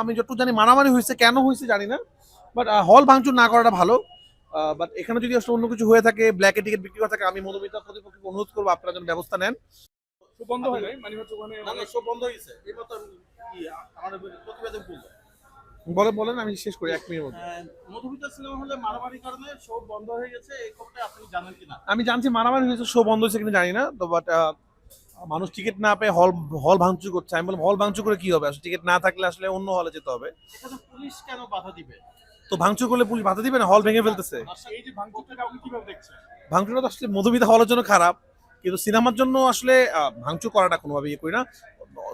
আমি যতটুকু জানি মারামারি হয়েছে কেন হয়েছে জানি না বাট হল ভাঙচুর না করাটা ভালো। বাট এখানে যদি আসলে অন্য কিছু হয়ে থাকে ব্ল্যাকে টিকিট বিক্রি করা থাকে আমি মধুমিতা কর্তৃপক্ষকে অনুরোধ করব আপনারা যেন ব্যবস্থা নেন। বন্ধ হয় নাই? মানে হচ্ছে ওখানে না না সব বন্ধ হয়েছে। এই মতো আমাদের প্রতিবেদন বলল বলেন বলেন আমি শেষ করি এক মিনিট মধ্যে। মধুমিতা সিনেমা হলে মারামারির কারণে সব বন্ধ হয়ে গেছে এই খবরটা আপনি জানেন কিনা? আমি জানছি মারামারি হয়েছে শো বন্ধ হয়েছে কিনা জানি না তো বাট মানুষ টিকিট না পেয়ে হল হল ভাঙচুর করছে। আমি বললাম হল ভাঙচুর করে কি হবে? আসলে টিকিট না থাকলে আসলে অন্য হলে যেতে হবে। পুলিশ কেন বাধা দিবে? তো ভাঙচুর করলে পুলিশ বাধা দিবে না? হল ভেঙে ফেলতেছে। আচ্ছা, এই যে ভাঙচুরটাকে আপনি কীভাবে দেখছেন? ভাঙচুরটা তো আসলে মধুমিতা হলের জন্য খারাপ কিন্তু সিনেমার জন্য আসলে ভাঙচুর করাটা কোনোভাবে ইয়ে করি না।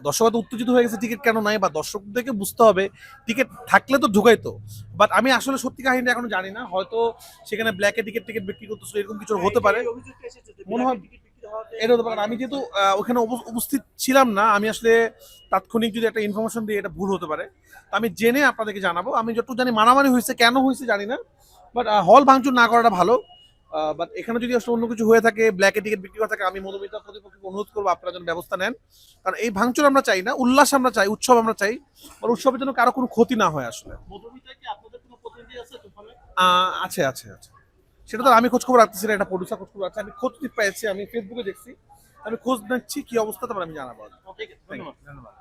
দর্শক হয়তো উত্তেজিত হয়ে গেছে টিকিট কেন নাই বা দর্শকদেরকে বুঝতে হবে। টিকিট থাকলে তো ঢুকাইতো বাট আমি আসলে সত্যি কাহিনীটা এখনও জানি না। হয়তো সেখানে ব্ল্যাকে টিকিট টিকিট বিক্রি করতেছিল এরকম কিছু হতে পারে। এই মনে হয়- এটা হতে পারে আমি যেহেতু ওখানে উপস্থিত ছিলাম না আমি আসলে তাৎক্ষণিক যদি একটা ইনফরমেশন দিই এটা ভুল হতে পারে তো আমি জেনে আপনাদেরকে জানাব। আমি যতটুকু জানি মারামারি হয়েছে কেন হয়েছে জানি না বাট হল ভাঙচুর না করাটা ভালো। বাট এখানে যদি আসলে অন্য কিছু হয়ে থাকে ব্ল্যাকে টিকিট বিক্রি করা থাকে আমি মধুমিতা কর্তৃপক্ষকে অনুরোধ করব আপনারা যেন ব্যবস্থা নেন। কারণ এই ভাঙচুর আমরা চাই না উল্লাস আমরা চাই উৎসব আমরা চাই আর উৎসবের জন্য কারও কোনো ক্ষতি না হয় আসলে। আছে আছে আছে। সেটা তো আমি খোঁজ খবর রাখতেছি না এটা প্রডিউসার খোঁজ খবর রাখছে। আমি খোঁজ পেয়েছি আমি ফেসবুকে দেখছি আমি খোঁজ নিচ্ছি কি অবস্থা তারপর আমি জানাব ঠিক আছে ধন্যবাদ। ধন্যবাদ